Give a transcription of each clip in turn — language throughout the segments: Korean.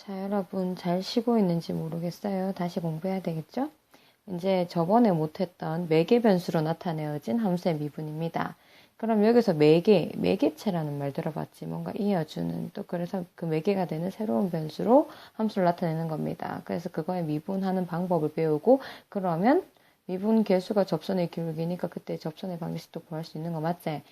자, 여러분 잘 쉬고 있는지 모르겠어요. 다시 공부해야 되겠죠? 이제 저번에 못했던 매개 변수로 나타내어진 함수의 미분입니다. 그럼 여기서 매개, 매개체라는 말 들어봤지. 뭔가 이어주는 또 그래서 그 매개가 되는 새로운 변수로 함수를 나타내는 겁니다. 그래서 그거에 미분하는 방법을 배우고 그러면 미분 개수가 접선의 기울기니까 그때 접선의 방정식도 구할 수 있는 거 맞지?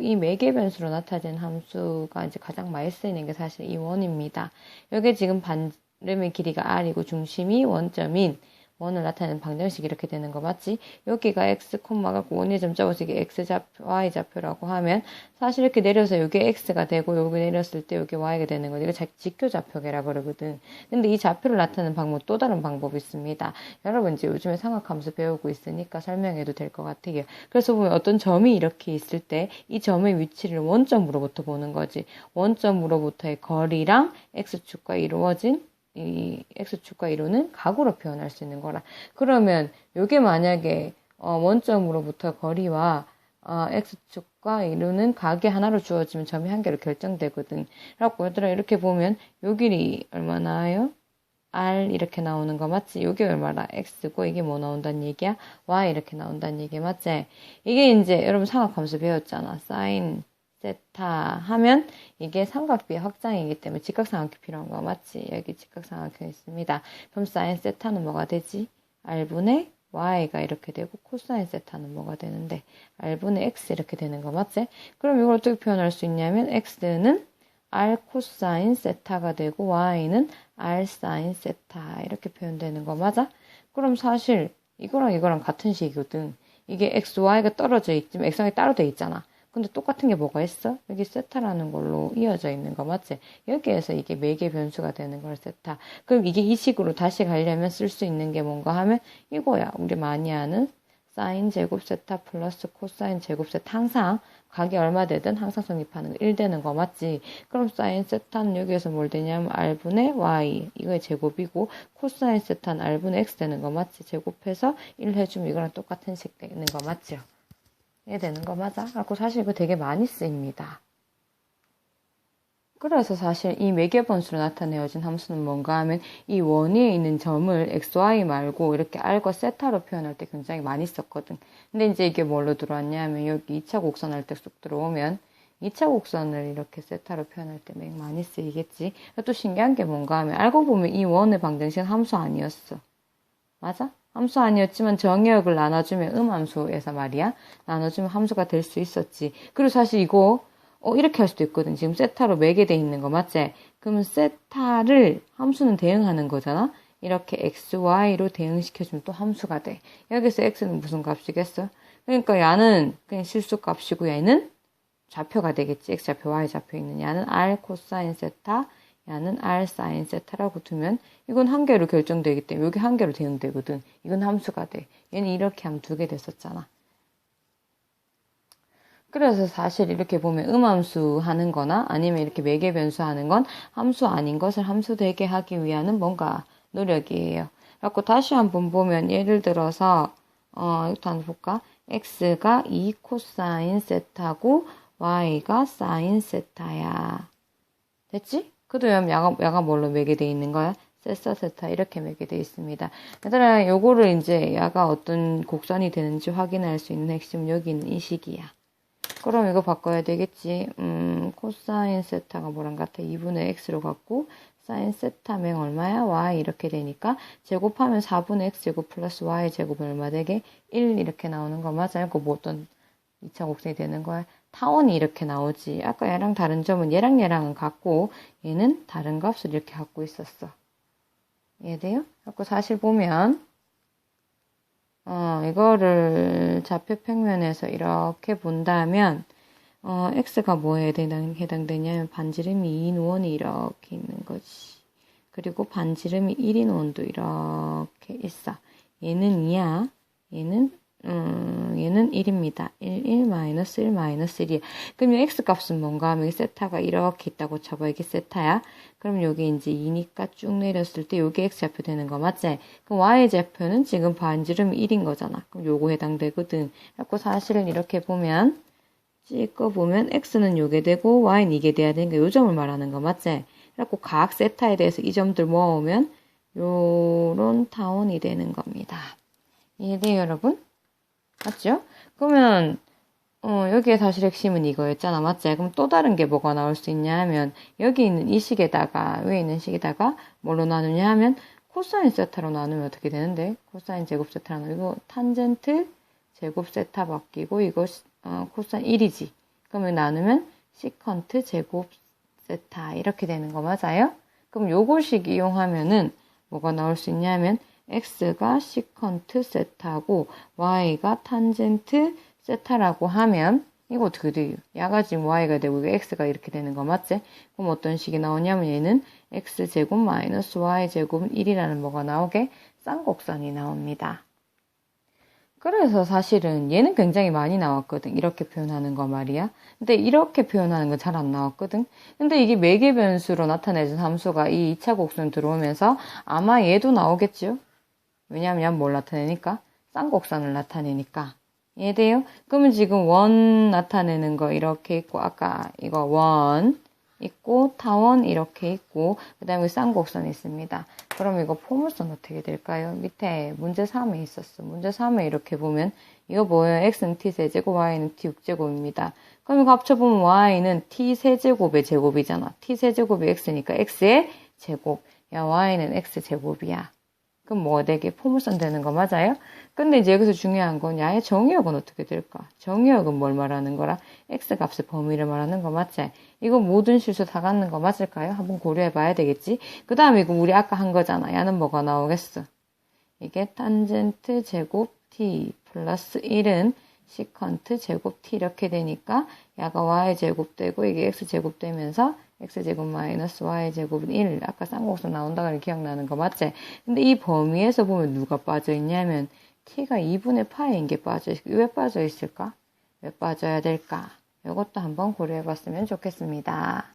이 매개 변수로 나타낸 함수가 이제 가장 많이 쓰이는 게 사실 이 원입니다. 여기 지금 반름의 길이가 r이고 중심이 원점인 원을 나타내는 방정식 이렇게 되는 거 맞지? 여기가 x, 콤마가 원이 점 접어서 이게 x 좌표, y 좌표라고 하면 사실 이렇게 내려서 이게 x가 되고 여기 내렸을 때 이게 y가 되는 거지. 이거 직교 좌표계라 그러거든. 근데 이 좌표를 나타내는 방법 또 다른 방법이 있습니다. 여러분 이제 요즘에 삼각함수 배우고 있으니까 설명해도 될 것 같아요. 그래서 보면 어떤 점이 이렇게 있을 때 이 점의 위치를 원점으로부터 보는 거지. 원점으로부터의 거리랑 x축과 이루어진 이 x축과 이루는 각으로 표현할 수 있는 거라. 그러면 이게 만약에 어, 원점으로부터 거리와 어, x축과 이루는 각이 하나로 주어지면 점이 한 개로 결정되거든. 그래갖고 얘들아 이렇게 보면 요 길이 얼마나요? r 이렇게 나오는 거 맞지? 요게 얼마나 x고 이게 뭐 나온다는 얘기야? y 이렇게 나온다는 얘기 맞지? 이게 이제 여러분 삼각함수 배웠잖아. 사인 세타 하면 이게 삼각비의 확장이기 때문에 직각삼각형 필요한 거 맞지? 여기 직각삼각형 있습니다. 그럼 사인 세타는 뭐가 되지? r분의 y가 이렇게 되고 코사인 세타는 뭐가 되는데 r분의 x 이렇게 되는 거 맞지? 그럼 이걸 어떻게 표현할 수 있냐면 x는 r 코사인 세타가 되고 y는 r 사인 세타 이렇게 표현되는 거 맞아? 그럼 사실 이거랑 이거랑 같은 식이거든. 이게 x, y가 떨어져 있지만 x랑이 따로 돼 있잖아. 근데 똑같은 게 뭐가 있어? 여기 세타라는 걸로 이어져 있는 거 맞지? 여기에서 이게 매개 변수가 되는 걸 세타. 그럼 이게 이 식으로 다시 가려면 쓸 수 있는 게 뭔가 하면 이거야. 우리 많이 아는 사인 제곱 세타 플러스 코사인 제곱 세타 항상 각이 얼마 되든 항상 성립하는 거 1 되는 거 맞지? 그럼 사인 세타는 여기에서 뭘 되냐면 r분의 y 이거의 제곱이고 코사인 세타는 r분의 x 되는 거 맞지? 제곱해서 1 해주면 이거랑 똑같은 식 되는 거 맞죠? 이해되는 거 맞아? 라고 사실 이거 되게 많이 쓰입니다. 그래서 사실 이 매개번수로 나타내어진 함수는 뭔가 하면 이 원위에 있는 점을 xy 말고 이렇게 r과 세타로 표현할 때 굉장히 많이 썼거든. 근데 이제 이게 뭘로 들어왔냐면 여기 2차 곡선 할 때 쑥 들어오면 2차 곡선을 이렇게 세타로 표현할 때 많이 쓰이겠지. 또 신기한 게 뭔가 하면 알고 보면 이 원의 방정식은 함수 아니었어. 맞아? 함수 아니었지만 정의역을 나눠주면 음함수에서 말이야. 나눠주면 함수가 될 수 있었지. 그리고 사실 이거 어, 이렇게 할 수도 있거든. 지금 세타로 매개돼 있는 거 맞지? 그러면 세타를 함수는 대응하는 거잖아. 이렇게 x, y로 대응시켜주면 또 함수가 돼. 여기서 x는 무슨 값이겠어? 그러니까 야는 그냥 실수값이고 얘는 좌표가 되겠지. x좌표, y좌표 있는 야는 r 코사인 세타, 야는 r 사인 세타라고 두면 이건 한 개로 결정되기 때문에 여기 한 개로 대응되거든. 이건 함수가 돼. 얘는 이렇게 하면 두 개 됐었잖아. 그래서 사실 이렇게 보면 음함수 하는 거나 아니면 이렇게 매개 변수 하는 건 함수 아닌 것을 함수 되게 하기 위한 뭔가 노력이에요. 그래고 다시 한번 보면 예를 들어서 어, 이것도 한번 볼까? x가 2 코사인 세타고 y가 사인 세타야. 됐지? 그도면 야가, 야가 뭘로 매개돼 있는 거야? 세사 세타 이렇게 매개돼 있습니다. 얘들아 요거를 이제 야가 어떤 곡선이 되는지 확인할 수 있는 핵심은 여기 있는 이 식이야. 그럼 이거 바꿔야 되겠지. 음, 코사인 세타가 뭐랑 같아? 2분의 x로 갖고 사인 세타면 얼마야? y 이렇게 되니까 제곱하면 4분의 x 제곱 플러스 y 제곱은 얼마 되게? 1 이렇게 나오는 거 맞아요? 그뭐 어떤 2차 곡선이 되는 거야? 타원이 이렇게 나오지. 아까 얘랑 다른 점은 얘랑 얘랑은 같고 얘는 다른 값을 이렇게 갖고 있었어. 이해돼요? 갖고 사실 보면 어, 이거를 좌표 평면에서 이렇게 본다면 어, x가 뭐에 해당, 해당되냐면 반지름이 2인 원이 이렇게 있는 거지. 그리고 반지름이 1인 원도 이렇게 있어. 얘는 2야. 얘는 음, 얘는 1입니다. 1, 1, 마이너스 1, 마이너스 1이야. 그럼 이 x값은 뭔가 하면 세타가 이렇게 있다고 쳐봐. 이게 세타야. 그럼 여기 이제 2니까 쭉 내렸을 때 요게 x좌표 되는 거 맞지? 그럼 y좌표는 지금 반지름 1인 거잖아. 그럼 요거 해당되거든. 그래서 사실은 이렇게 보면 찍어보면 x는 요게 되고 y는 이게 돼야 되니까 요 점을 말하는 거 맞지? 그래갖고 각 세타에 대해서 이 점들 모으면 요런 타원이 되는 겁니다. 이해돼요, 여러분? 맞죠? 그러면 어, 여기에 사실 핵심은 이거였잖아, 맞지? 그럼 또 다른 게 뭐가 나올 수 있냐 하면 여기 있는 이 식에다가 위에 있는 식에다가 뭘로 나누냐 하면 코사인 세타로 나누면 어떻게 되는데? 코사인 제곱 세타로 나누고 탄젠트 제곱 세타 바뀌고 이거 어, 코사인 1이지. 그러면 나누면 시컨트 제곱 세타 이렇게 되는 거 맞아요? 그럼 요거식 이용하면은 뭐가 나올 수 있냐면 x가 시컨트 세타고 y가 탄젠트 세타라고 하면 이거 어떻게 돼요? 야가 지금 y가 되고 이거 x가 이렇게 되는 거 맞지? 그럼 어떤 식이 나오냐면 얘는 x제곱 마이너스 y제곱은 1이라는 뭐가 나오게 쌍곡선이 나옵니다. 그래서 사실은 얘는 굉장히 많이 나왔거든. 이렇게 표현하는 거 말이야. 근데 이렇게 표현하는 건 잘 안 나왔거든. 근데 이게 매개 변수로 나타내준 함수가 이 2차 곡선 들어오면서 아마 얘도 나오겠죠? 왜냐면 뭘 나타내니까? 쌍곡선을 나타내니까. 이해돼요? 그러면 지금 원 나타내는 거 이렇게 있고, 아까 이거 원 있고, 타원 이렇게 있고, 그 다음에 쌍곡선 있습니다. 그럼 이거 포물선 어떻게 될까요? 밑에 문제 3에 있었어. 문제 3에 이렇게 보면, 이거 뭐예요? x는 t세제곱, y는 t6제곱입니다. 그럼 이거 합쳐보면 y는 t세제곱의 제곱이잖아. t세제곱이 x니까 x의 제곱. 야, y는 x제곱이야. 그럼 뭐가 되게 포물선 되는 거 맞아요? 근데 이제 여기서 중요한 건 야의 정의역은 어떻게 될까? 정의역은 뭘 말하는 거라? x 값의 범위를 말하는 거 맞지? 이거 모든 실수 다 갖는 거 맞을까요? 한번 고려해 봐야 되겠지? 그 다음에 이거 우리 아까 한 거잖아. 야는 뭐가 나오겠어? 이게 탄젠트 제곱 t 플러스 1은 시컨트 제곱 t 이렇게 되니까 야가 y 제곱 되고 이게 x 제곱 되면서 x제곱 마이너스 y제곱은 1. 아까 쌍곡선 나온다고 기억나는 거 맞지? 근데 이 범위에서 보면 누가 빠져있냐면 t가 2분의 파인 게 빠져있고 왜 빠져있을까? 왜 빠져야 될까? 이것도 한번 고려해봤으면 좋겠습니다.